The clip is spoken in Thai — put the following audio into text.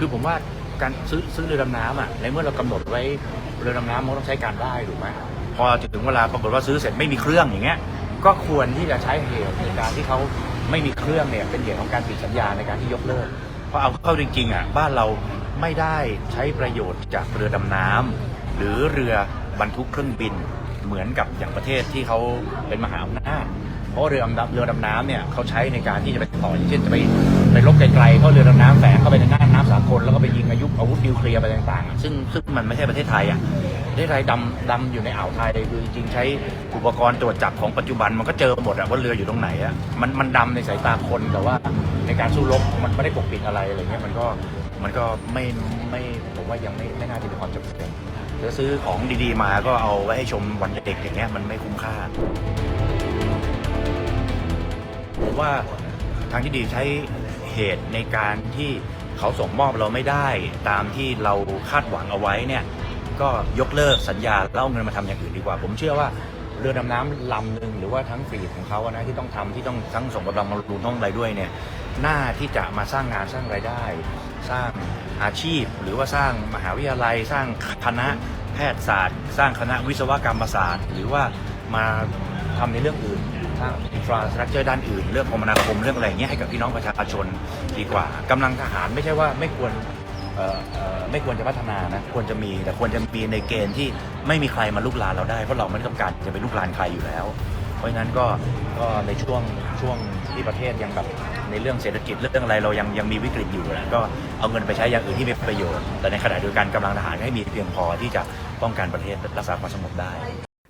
คือผมว่าการซื้อซื้อเรือดำน้ำอะในเมื่อเรากำหนดไว้เรือดำน้ำมันต้องใช้การได้ถูกไหมพอถึงเวลาปรากฏว่าซื้อเสร็จไม่มีเครื่องอย่างเงี้ย ก็ควรที่จะใช้เหตุในการที่เขาไม่มีเครื่องเนี่ยเป็นเหตุของการผิดสัญญาในการที่ยกเลิกเพราะเอาเข้าจริงๆอะบ้านเราไม่ได้ใช้ประโยชน์จากเรือดำน้ำหรือเรือบรรทุกเครื่องบินเหมือนกับอย่างประเทศที่เขาเป็นมหาอำนาจเพราะเรือดำน้ำเรือดำน้ำเนี่ยเขาใช้ในการที่จะไปต่ออย่างเช่นจะไปไปรบไกลๆเพราะเรือดำน้ำแฝงเข้าไปในน่านน้ำ ซึ่งซึ่งมันไม่ใช่ประเทศไทยอะประเทศไทยดำดำอยู่ในอ่าวไทยเลยคือจริงๆใช้อุปกรณ์ตรวจจับของปัจจุบันมันก็เจอหมดอะว่าเรืออยู่ตรงไหนอะมันมันดำในสายตาคนแต่ว่าในการสู้รบมันไม่ได้ปกปิดอะไรอะไรเงี้ยมันก็มันก็ไม่ไม่ผมว่ายังไม่ไม่น่าจะมีความจำเป็นจะซื้อของดีๆมาก็เอาไว้ให้ชมวันเด็กอย่างเงี้ยมันไม่คุ้มค่าผมว่าทางที่ดีใช้เหตุในการที่ เขาส่งมอบเราไม่ได้ตามที่เราคาดหวังเอาไว้เนี่ยก็ยกเลิกสัญญาแล้วเอาเงินมาทำอย่างอื่นดีกว่า ผมเชื่อว่าเรือดำน้ำลำหนึ่งหรือว่าทั้งฟรีของเขาอะนะที่ต้องทำที่ต้องทั้งส่งกำลังมารุนต้องอะไรด้วยเนี่ยน่าที่จะมาสร้างงานสร้างรายได้ สร้างอาชีพ หรือว่าสร้างมหาวิทยาลัย สร้างคณะแพทยศาสตร์ สร้างคณะวิศวกรรมศาสตร์ หรือว่ามาทำในเรื่องอื่น สร้างอินฟราสตรักเจอร์ด้านอื่น เรื่องคมนาคมเรื่องอะไรเงี้ยให้กับพี่น้องประชาชนดีกว่ากำลังทหารไม่ใช่ว่าไม่ควรไม่ควรจะพัฒนานะควรจะมีแต่ควรจะมีในเกณฑ์ที่ไม่มีใครมาลุกลานเราได้เพราะเราไม่ต้องการจะไปลุกลานใครอยู่แล้ว เพราะฉะนั้นก็ก็ในช่วงช่วงที่ประเทศยังแบบในเรื่องเศรษฐกิจเรื่องอะไรเรายังยังมีวิกฤตอยู่นะก็เอาเงินไปใช้อย่างอื่นที่มีประโยชน์ แต่ในขณะเดียวกันกำลังทหารให้มีเพียงพอที่จะป้องกันประเทศรักษาความสงบได้